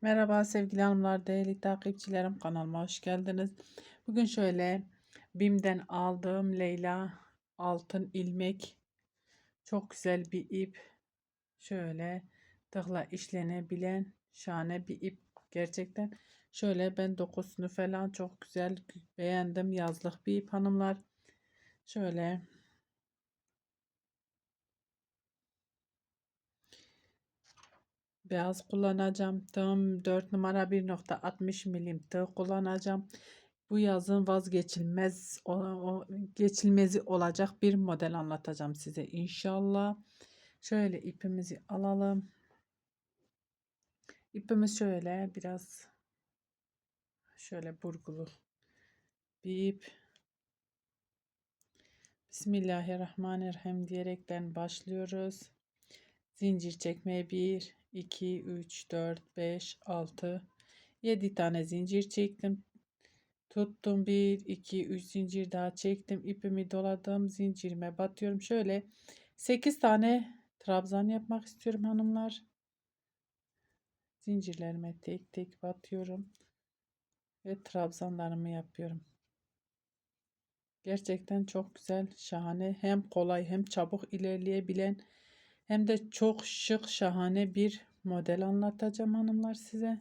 Merhaba sevgili hanımlar, değerli takipçilerim kanalıma hoş geldiniz. Bugün şöyle BİM'den aldığım Leyla altın ilmek çok güzel bir ip. Şöyle tıkla işlenebilen şahane bir ip gerçekten. Şöyle ben dokusunu falan çok güzel beğendim. Yazlık bir ip hanımlar. Şöyle Beyaz kullanacağım. Tığım 4 numara 1.60 milim tığ kullanacağım. Bu yazın vazgeçilmez o, o, geçilmezi olacak bir model anlatacağım size inşallah. Şöyle ipimizi alalım. İpimiz şöyle biraz şöyle burgulu bir ip. Bismillahirrahmanirrahim diyerekten başlıyoruz. Zincir çekmeye 1 2 3 4 5 6 7 tane zincir çektim. Tuttum 1 2 3 zincir daha çektim. ipimi doladım. Zincirime batıyorum. Şöyle 8 tane trabzan yapmak istiyorum hanımlar. Zincirlerime tek tek batıyorum. Ve trabzanlarımı yapıyorum. Gerçekten çok güzel, şahane, hem kolay hem çabuk ilerleyebilen hem de çok şık, şahane bir model anlatacağım hanımlar size.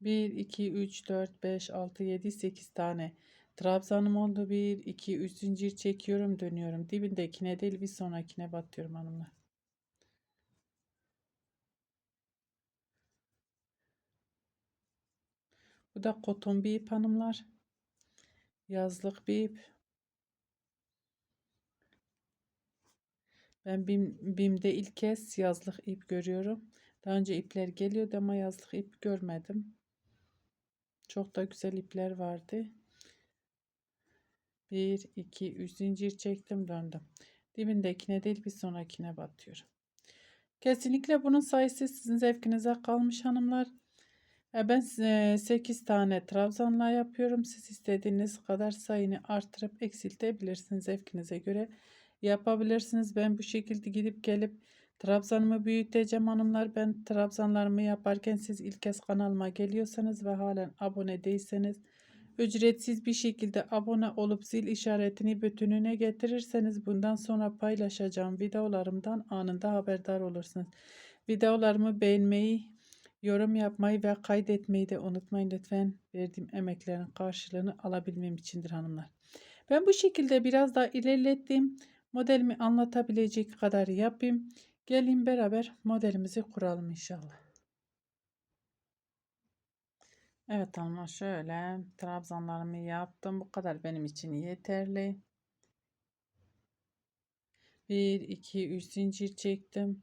Bir, iki, üç, dört, beş, altı, yedi, sekiz tane trabzanım oldu. Bir, iki, üç zincir çekiyorum, dönüyorum. Dibindekine değil bir sonrakine batıyorum hanımlar. Bu da koton bir ip hanımlar. Yazlık bir ip. Ben BİM, BİM'de ilk kez yazlık ip görüyorum. Daha önce ipler geliyordu ama yazlık ip görmedim. Çok da güzel ipler vardı. 1, 2, 3 zincir çektim döndüm. Dibindekine değil bir sonrakine batıyorum. Kesinlikle bunun sayısı sizin zevkinize kalmış hanımlar. E, ben 8 tane trabzanla yapıyorum. Siz istediğiniz kadar sayını artırıp eksiltebilirsiniz zevkinize göre yapabilirsiniz. Ben bu şekilde gidip gelip trabzanımı büyüteceğim hanımlar. Ben trabzanlarımı yaparken siz ilk kez kanalıma geliyorsanız ve halen abone değilseniz ücretsiz bir şekilde abone olup zil işaretini bütününe getirirseniz bundan sonra paylaşacağım videolarımdan anında haberdar olursunuz. Videolarımı beğenmeyi, yorum yapmayı ve kaydetmeyi de unutmayın lütfen. Verdiğim emeklerin karşılığını alabilmem içindir hanımlar. Ben bu şekilde biraz daha ilerlettim. Modelimi anlatabilecek kadar yapayım. Gelin beraber modelimizi kuralım inşallah. Evet ama şöyle trabzanlarımı yaptım. Bu kadar benim için yeterli. 1 2 3 zincir çektim.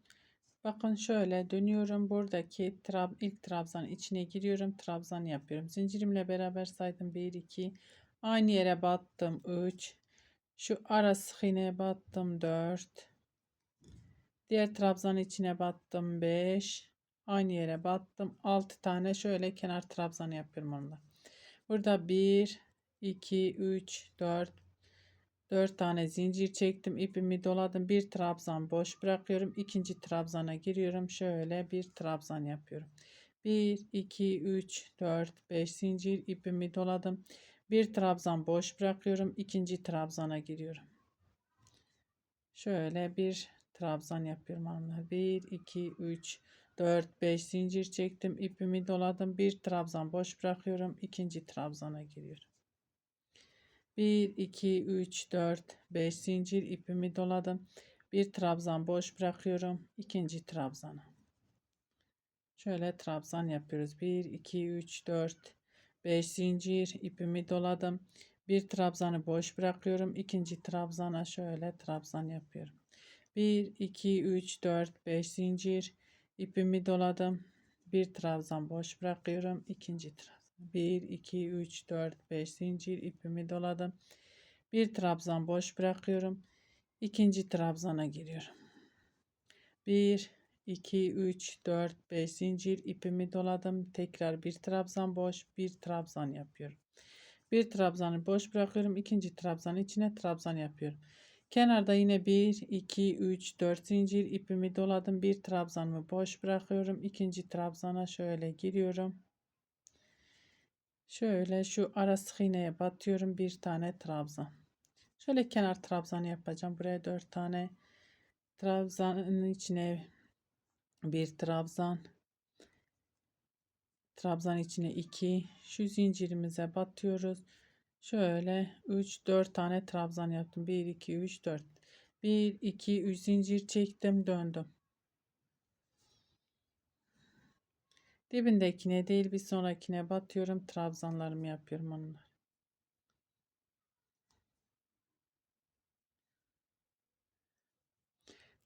Bakın şöyle dönüyorum. Buradaki trab ilk trabzan içine giriyorum. Trabzan yapıyorum. Zincirimle beraber saydım. 1 2 aynı yere battım. 3 şu ara sık battım 4. Diğer trabzanın içine battım 5. Aynı yere battım. 6 tane şöyle kenar trabzanı yapıyorum onunla. Burada 1, 2, 3, 4, 4 tane zincir çektim. ipimi doladım. Bir trabzan boş bırakıyorum. ikinci trabzana giriyorum. Şöyle bir trabzan yapıyorum. 1, 2, 3, 4, 5 zincir ipimi doladım. Bir trabzan boş bırakıyorum. ikinci trabzana giriyorum. Şöyle bir trabzan yapıyorum hanımlar. 1, 2, 3, 4, 5 zincir çektim. ipimi doladım. Bir trabzan boş bırakıyorum. ikinci trabzana giriyorum. 1, 2, 3, 4, 5 zincir ipimi doladım. Bir trabzan boş bırakıyorum. ikinci trabzana. Şöyle trabzan yapıyoruz. 1, 2, 3, 4, 5 zincir ipimi doladım. Bir trabzanı boş bırakıyorum. İkinci trabzana şöyle trabzan yapıyorum. 1 2 3 4 5 zincir ipimi doladım. Bir trabzan boş bırakıyorum. İkinci trabzan. 1 2 3 4 5 zincir ipimi doladım. Bir trabzan boş bırakıyorum. İkinci trabzana giriyorum. 1 2 3 4 5 zincir ipimi doladım. Tekrar bir trabzan boş, bir trabzan yapıyorum. Bir trabzanı boş bırakıyorum. ikinci trabzanın içine trabzan yapıyorum. Kenarda yine 1, 2, 3, 4 zincir ipimi doladım. Bir trabzanımı boş bırakıyorum. İkinci trabzana şöyle giriyorum. Şöyle şu ara sık batıyorum. Bir tane trabzan. Şöyle kenar trabzanı yapacağım. Buraya 4 tane trabzanın içine bir trabzan. Trabzan içine 2. Şu zincirimize batıyoruz. Şöyle 3 4 tane trabzan yaptım. 1 2 3 4. 1 2 3 zincir çektim, döndüm. Dibindekine değil bir sonrakine batıyorum. Trabzanlarımı yapıyorum onlar.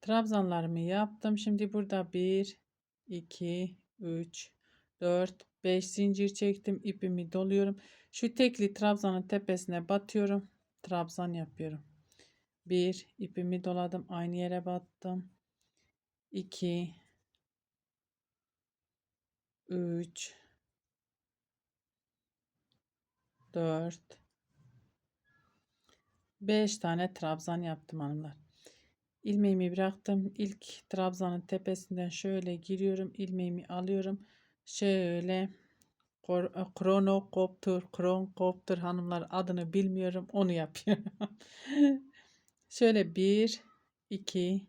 Trabzanlarımı yaptım. Şimdi burada 1 2 3 4 5 zincir çektim. ipimi doluyorum. Şu tekli trabzanın tepesine batıyorum. Trabzan yapıyorum. 1 ipimi doladım. Aynı yere battım. 2 3 4 5 tane trabzan yaptım hanımlar. İlmeğimi bıraktım. İlk trabzanın tepesinden şöyle giriyorum. İlmeğimi alıyorum. Şöyle kronokopter, kronkopter hanımlar adını bilmiyorum. Onu yapıyorum. şöyle 1, 2,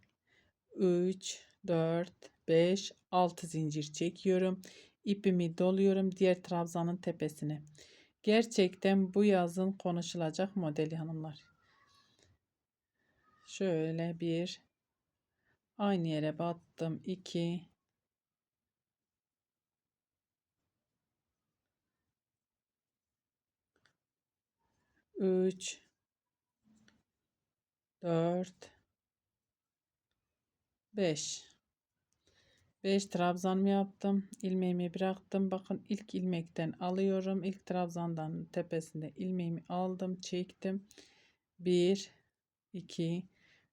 3, 4, 5, 6 zincir çekiyorum. İpimi doluyorum diğer trabzanın tepesine. Gerçekten bu yazın konuşulacak modeli hanımlar. Şöyle bir aynı yere battım. 2 3 4 5 5 trabzan mı yaptım? ilmeğimi bıraktım. Bakın ilk ilmekten alıyorum. İlk trabzandan tepesinde ilmeğimi aldım, çektim. 1 2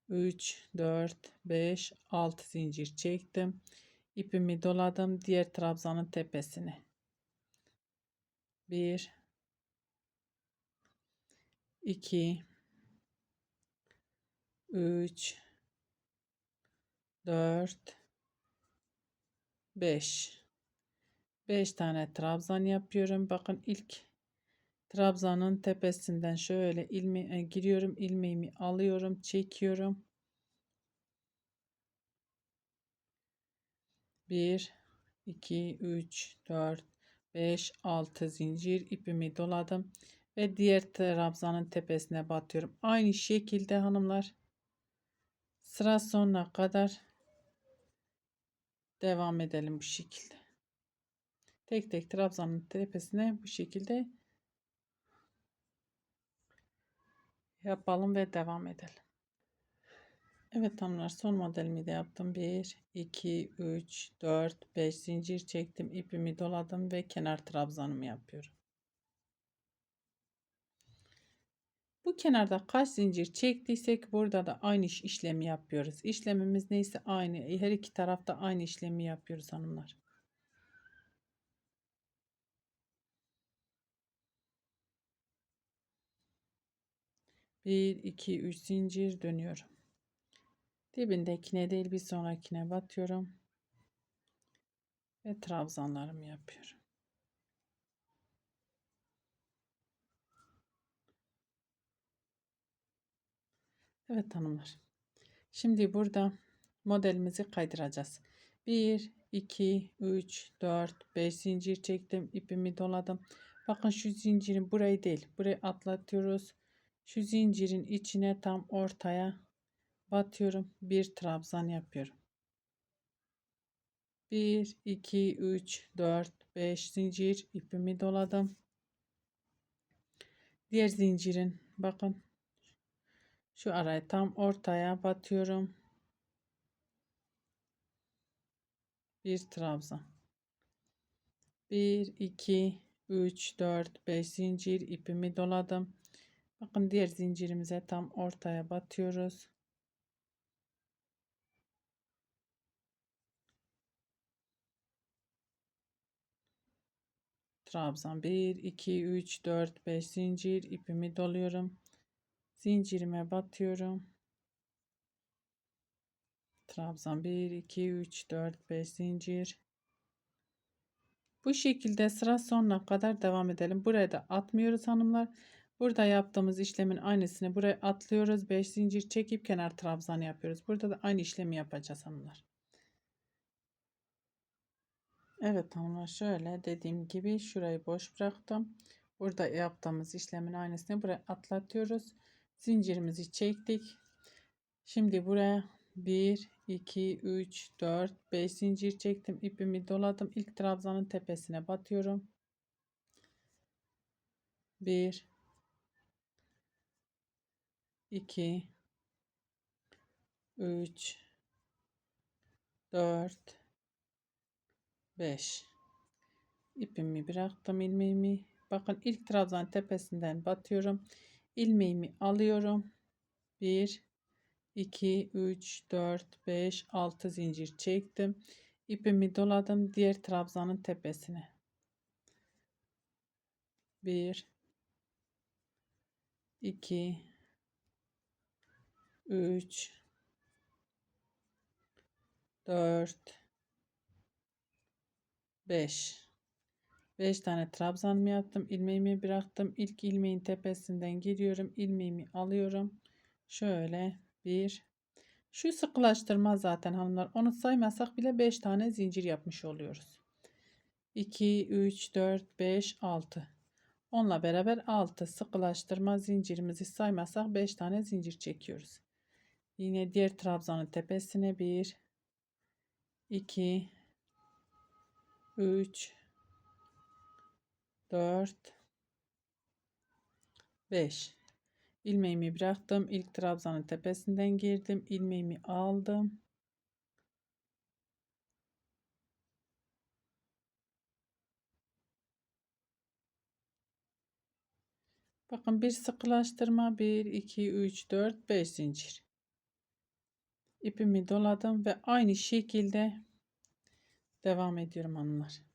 3 4 5 6 zincir çektim. ipimi doladım diğer trabzanın tepesine. 1 2 3 4 5 5 tane trabzan yapıyorum. Bakın ilk trabzanın tepesinden şöyle ilmeğe giriyorum. ilmeğimi alıyorum, çekiyorum. 1 2 3 4 5 6 zincir ipimi doladım ve diğer trabzanın tepesine batıyorum. Aynı şekilde hanımlar sıra sonuna kadar devam edelim bu şekilde. Tek tek trabzanın tepesine bu şekilde yapalım ve devam edelim. Evet hanımlar son modelimi de yaptım. 1, 2, 3, 4, 5 zincir çektim. ipimi doladım ve kenar trabzanımı yapıyorum. Bu kenarda kaç zincir çektiysek burada da aynı işlemi yapıyoruz. İşlemimiz neyse aynı. Her iki tarafta aynı işlemi yapıyoruz hanımlar. Bir, iki, üç zincir dönüyorum. Dibindekine değil bir sonrakine batıyorum. Ve trabzanlarımı yapıyorum. Evet hanımlar. Şimdi burada modelimizi kaydıracağız. 1, 2, 3, 4, 5 zincir çektim. ipimi doladım. Bakın şu zincirin burayı değil. Burayı atlatıyoruz. Şu zincirin içine tam ortaya batıyorum. Bir trabzan yapıyorum. 1, 2, 3, 4, 5 zincir ipimi doladım. Diğer zincirin bakın şu araya tam ortaya batıyorum. Bir trabzan. 1 2 3 4 5 zincir ipimi doladım. Bakın diğer zincirimize tam ortaya batıyoruz. Trabzan 1 2 3 4 5 zincir ipimi doluyorum zincirime batıyorum. Trabzan 1 2 3 4 5 zincir. Bu şekilde sıra sonuna kadar devam edelim. Buraya da atmıyoruz hanımlar. Burada yaptığımız işlemin aynısını buraya atlıyoruz. 5 zincir çekip kenar trabzan yapıyoruz. Burada da aynı işlemi yapacağız hanımlar. Evet hanımlar şöyle dediğim gibi şurayı boş bıraktım. Burada yaptığımız işlemin aynısını buraya atlatıyoruz zincirimizi çektik Şimdi buraya 1, 2, 3, 4, 5 zincir çektim. ipimi doladım. İlk trabzanın tepesine batıyorum. 1, 2, 3, 4, 5. ipimi bıraktım ilmeğimi. Bakın ilk trabzan tepesinden batıyorum. İlmeğimi alıyorum. 1 2 3 4 5 6 zincir çektim. İpimi doladım diğer trabzanın tepesine. 1 2 3 4 5 5 tane trabzan yaptım ilmeğimi bıraktım? İlk ilmeğin tepesinden giriyorum ilmeğimi alıyorum. Şöyle 1 şu sıkılaştırma zaten hanımlar onu saymasak bile 5 tane zincir yapmış oluyoruz. 2 3 4 5 6 onunla beraber 6 sıkılaştırma zincirimizi saymasak 5 tane zincir çekiyoruz. Yine diğer trabzanın tepesine 1 2 3 4 5 ilmeğimi bıraktım. İlk trabzanın tepesinden girdim. ilmeğimi aldım. Bakın bir sıkılaştırma 1 2 3 4 5 zincir. ipimi doladım ve aynı şekilde devam ediyorum hanımlar.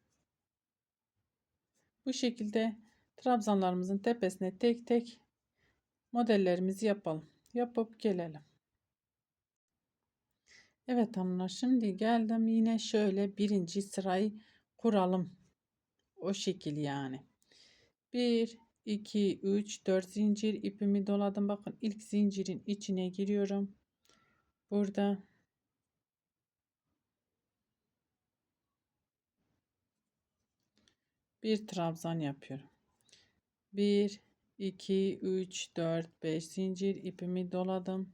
Bu şekilde trabzanlarımızın tepesine tek tek modellerimizi yapalım. Yapıp gelelim. Evet hanımlar şimdi geldim yine şöyle birinci sırayı kuralım. O şekil yani. 1 2 3 4 zincir ipimi doladım. Bakın ilk zincirin içine giriyorum. Burada bir trabzan yapıyorum. 1 2 3 4 5 zincir ipimi doladım.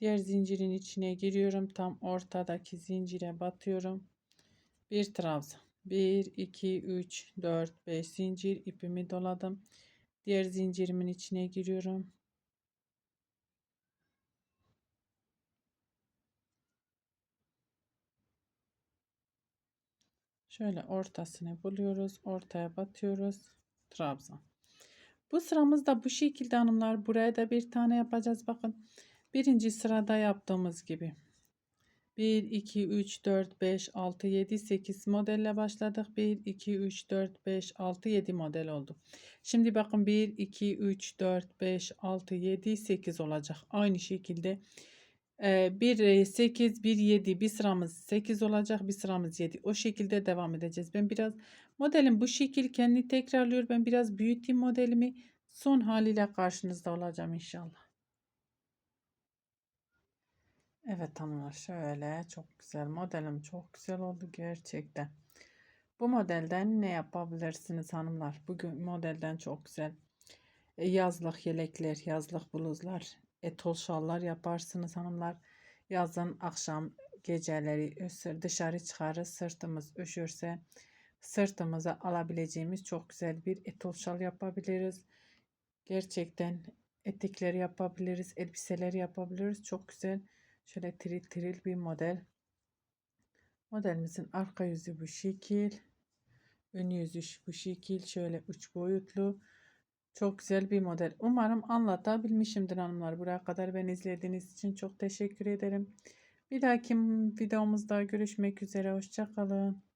Diğer zincirin içine giriyorum. Tam ortadaki zincire batıyorum. Bir trabzan. 1 2 3 4 5 zincir ipimi doladım. Diğer zincirimin içine giriyorum. Şöyle ortasını buluyoruz. Ortaya batıyoruz. Trabzan. Bu sıramız da bu şekilde hanımlar. Buraya da bir tane yapacağız. Bakın. Birinci sırada yaptığımız gibi. 1, 2, 3, 4, 5, 6, 7, 8 modelle başladık. 1, 2, 3, 4, 5, 6, 7 model oldu. Şimdi bakın 1, 2, 3, 4, 5, 6, 7, 8 olacak. Aynı şekilde 1 8 1 7 bir sıramız 8 olacak bir sıramız 7 o şekilde devam edeceğiz. Ben biraz modelim bu şekil kendi tekrarlıyor. Ben biraz büyüteyim modelimi. Son haliyle karşınızda olacağım inşallah. Evet hanımlar şöyle çok güzel modelim çok güzel oldu gerçekten. Bu modelden ne yapabilirsiniz hanımlar? Bugün modelden çok güzel e, yazlık yelekler yazlık bluzlar etol şallar yaparsınız hanımlar. Yazın akşam geceleri dışarı çıkarız sırtımız üşürse sırtımıza alabileceğimiz çok güzel bir etol şal yapabiliriz. Gerçekten etekleri yapabiliriz, elbiseler yapabiliriz. Çok güzel. Şöyle tril tril bir model. Modelimizin arka yüzü bu şekil. Ön yüzü bu şekil. Şöyle üç boyutlu. Çok güzel bir model. Umarım anlatabilmişimdir hanımlar. Buraya kadar beni izlediğiniz için çok teşekkür ederim. Bir dahaki videomuzda görüşmek üzere. Hoşçakalın.